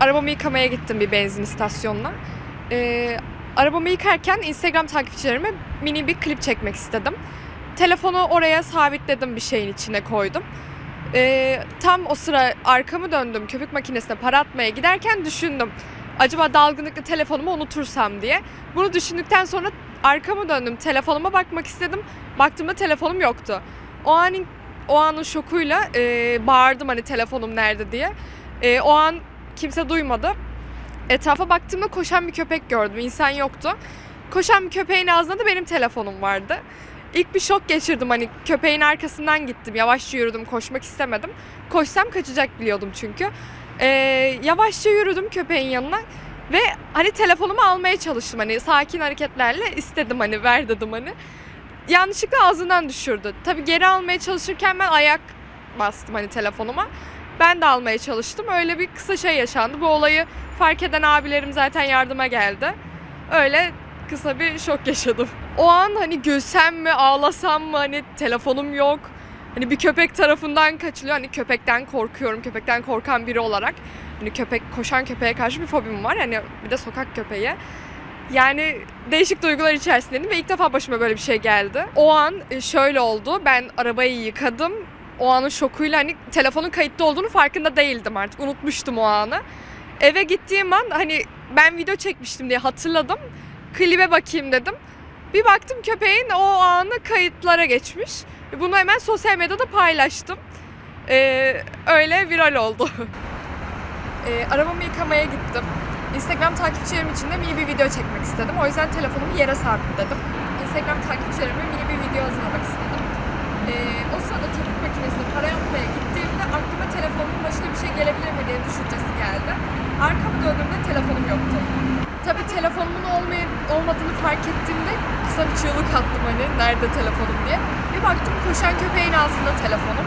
arabamı yıkamaya gittim bir benzin istasyonuna. Ee, arabamı yıkarken Instagram takipçilerime mini bir klip çekmek istedim. Telefonu oraya sabitledim bir şeyin içine koydum. Ee, tam o sıra arkamı döndüm köpük makinesine para atmaya giderken düşündüm. Acaba dalgınlıkla telefonumu unutursam diye. Bunu düşündükten sonra arkamı döndüm telefonuma bakmak istedim. Baktığımda telefonum yoktu. O anın o anın şokuyla e, bağırdım hani telefonum nerede diye. E, o an kimse duymadı. Etrafa baktığımda koşan bir köpek gördüm. İnsan yoktu. Koşan bir köpeğin ağzında da benim telefonum vardı. İlk bir şok geçirdim hani köpeğin arkasından gittim. Yavaşça yürüdüm koşmak istemedim. Koşsam kaçacak biliyordum çünkü. E, yavaşça yürüdüm köpeğin yanına. Ve hani telefonumu almaya çalıştım hani sakin hareketlerle istedim hani ver dedim hani. Yanlışlıkla ağzından düşürdü. Tabii geri almaya çalışırken ben ayak bastım hani telefonuma. Ben de almaya çalıştım. Öyle bir kısa şey yaşandı. Bu olayı fark eden abilerim zaten yardıma geldi. Öyle kısa bir şok yaşadım. O an hani gülsem mi ağlasam mı hani telefonum yok. Hani bir köpek tarafından kaçılıyor. Hani köpekten korkuyorum. Köpekten korkan biri olarak. Hani köpek koşan köpeğe karşı bir fobim var. Hani bir de sokak köpeği. Yani değişik duygular içerisindeydim ve ilk defa başıma böyle bir şey geldi. O an e, şöyle oldu. Ben arabayı yıkadım. O anın şokuyla hani telefonun kayıtlı olduğunu farkında değildim artık. Unutmuştum o anı. Eve gittiğim an hani ben video çekmiştim diye hatırladım. Klibe bakayım dedim. Bir baktım köpeğin o anı kayıtlara geçmiş. Bunu hemen sosyal medyada paylaştım. Ee, öyle viral oldu. Ee, arabamı yıkamaya gittim. Instagram takipçilerim için de mini bir video çekmek istedim. O yüzden telefonumu yere sabitledim. Instagram takipçilerime mini bir video hazırlamak istedim. Ee, o sırada köpük makinesine para yapmaya gittiğimde aklıma telefonumun başına bir şey gelebilir mi diye düşüncesi geldi. Arkamı döndüğümde telefonum yoktu. Tabii telefonumun olmay olmadığını fark ettiğimde kısa bir çığlık attım hani nerede telefonum diye. Bir baktım koşan köpeğin ağzında telefonum.